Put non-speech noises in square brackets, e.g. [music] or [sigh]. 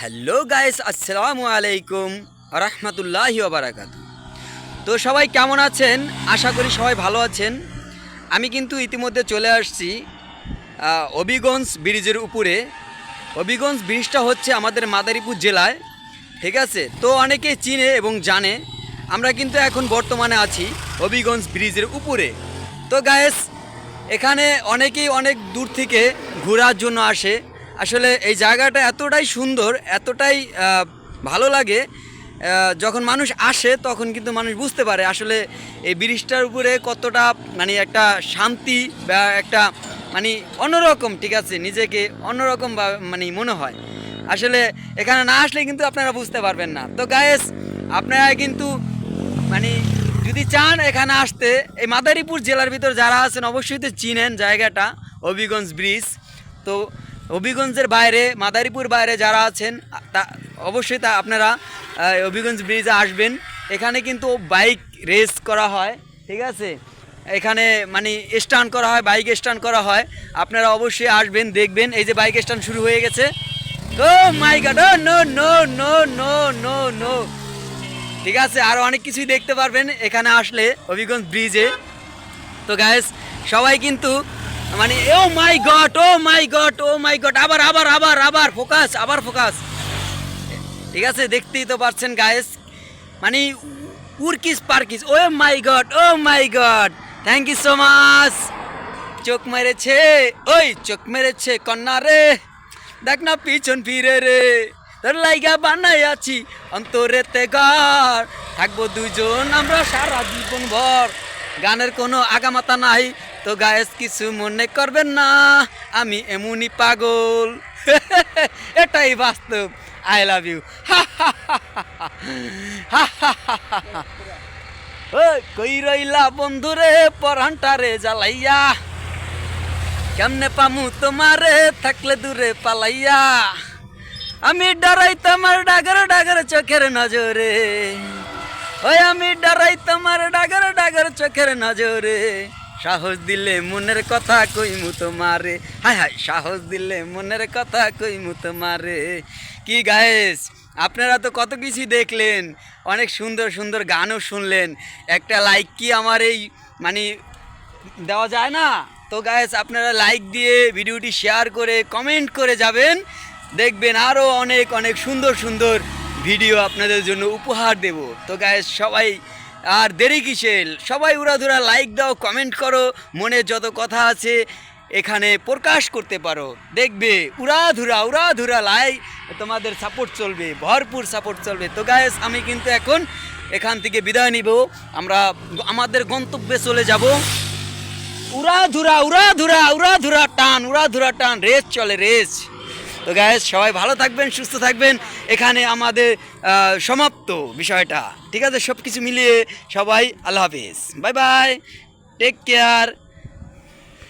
Hello guys আসসালামু আলাইকুম রহমতুল্লাহ বারাকাত তো সবাই কেমন আছেন? আশা করি সবাই ভালো আছেন। আমি কিন্তু ইতিমধ্যে চলে আসছি আহ, হবিগঞ্জ ব্রিজের উপরে। হবিগঞ্জ ব্রিজটা হচ্ছে আমাদের মাদারীপুর জেলায় ঠিক আছে? তো অনেকেই চিনে এবং জানে আমরা কিন্তু এখন বর্তমানে আছি হবিগঞ্জ ব্রিজের উপরে। তো গায়েস এখানে অনেকেই অনেক দূর থেকে ঘোরার জন্য আসে। আসলে এই জায়গাটা এতটাই সুন্দর, এতটাই ভালো লাগে যখন মানুষ আসে তখন কিন্তু মানুষ বুঝতে পারে আসলে এই ব্রিজটার উপরে কতটা মানে একটা শান্তি বা একটা মানে অন্যরকম, ঠিক আছে, নিজেকে অন্যরকম বা মানে মনে হয়। আসলে এখানে না আসলে কিন্তু আপনারা বুঝতে পারবেন না। তো গায়েস আপনারা কিন্তু মানে যদি চান এখানে আসতে, এই মাদারীপুর জেলার ভিতর যারা আছেন অবশ্যই তো চিনেন জায়গাটা, হবিগঞ্জ ব্রিজ। তো হবিগঞ্জের বাইরে, মাদারীপুর বাইরে যারা আছেন, তা অবশ্যই তা আপনারা হবিগঞ্জ ব্রিজে আসবেন। এখানে কিন্তু বাইক রেস করা হয়, ঠিক আছে? এখানে মানে স্টান্ট করা হয়, বাইক স্টান্ট করা হয়। আপনারা অবশ্যই আসবেন, দেখবেন, এই যে বাইক স্টান্ট শুরু হয়ে গেছে। ও my God no no no no no no. ঠিক আছে, আর অনেক কিছুই দেখতে পারবেন এখানে আসলে হবিগঞ্জ ব্রিজে। তো গ্যাস সবাই কিন্তু মানে ও my God oh my God oh my God আবার আবার আবার আবার ফোকাস আবার ফোকাস ঠিক আছে, দেখতেই তো পারছেন গায়েস মানে উরকিস পার্কিস ও my God oh my God thank you so much চোখ মেরেছে, ওই, চোখ মেরেছে কন্যা রে। দেখ না পিছন ফিরে রে, তোর লাইগা বানাই আছি অন্তরেতে ঘর। থাকব দুজন, আমরা সারা জীবন ভর। গানের কোনো আগামাতা নাই তো গায়েস কিছু মনে করবেন না, আমি এমনই পাগল। [laughs] এটাই বাস্তব। আই লাভ ইউ কই রইলা বন্ধুরে, পরানটারে জ্বালাইয়া? কেমনে পামু তোমারে, থাকলে দূরে পালাইয়া? আমি ডরাই তোমার ডাগর ডাগর চোখের নজরে। ওই, আমি ডরাই তোমার ডাগর ডাগর চোখের নজরে। সাহস দিলে মনের কথা কইমু তোমারে। হায় হায় সাহস দিলে মনের কথা কইমু তোমারে। কি গায়েস আপনারা তো কত কিছু দেখলেন, অনেক সুন্দর সুন্দর গানও শুনলেন। একটা লাইক কি আমার এই মানে দেওয়া যায় না? তো গায়েস আপনারা লাইক দিয়ে ভিডিওটি শেয়ার করে কমেন্ট করে যাবেন। দেখবেন আরও অনেক অনেক সুন্দর সুন্দর ভিডিও আপনাদের জন্য উপহার দেব। তো গায়েস সবাই আর দেরি কিসের? সবাই উড়াধুরা লাইক দাও কমেন্ট করো, মনে যত কথা আছে এখানে প্রকাশ করতে পারো। দেখবে, উড়াধুরা উড়াধুরা লাই তোমাদের সাপোর্ট চলবে, ভরপুর সাপোর্ট চলবে। তো গায়েস আমি কিন্তু এখন এখান থেকে বিদায় নিব। আমরা আমাদের গন্তব্যে চলে যাব। উড়া ধুরা উড়া ধুরা ধুরা টান উড়া ধুরা টান রেস চলে রেস তো গ্যাস সবাই ভালো থাকবেন, সুস্থ থাকবেন। এখানে আমাদের সমাপ্ত বিষয়টা। ঠিক আছে? সব কিছু মিলিয়ে সবাই আল্লাহ হাফিজ। Bye bye take care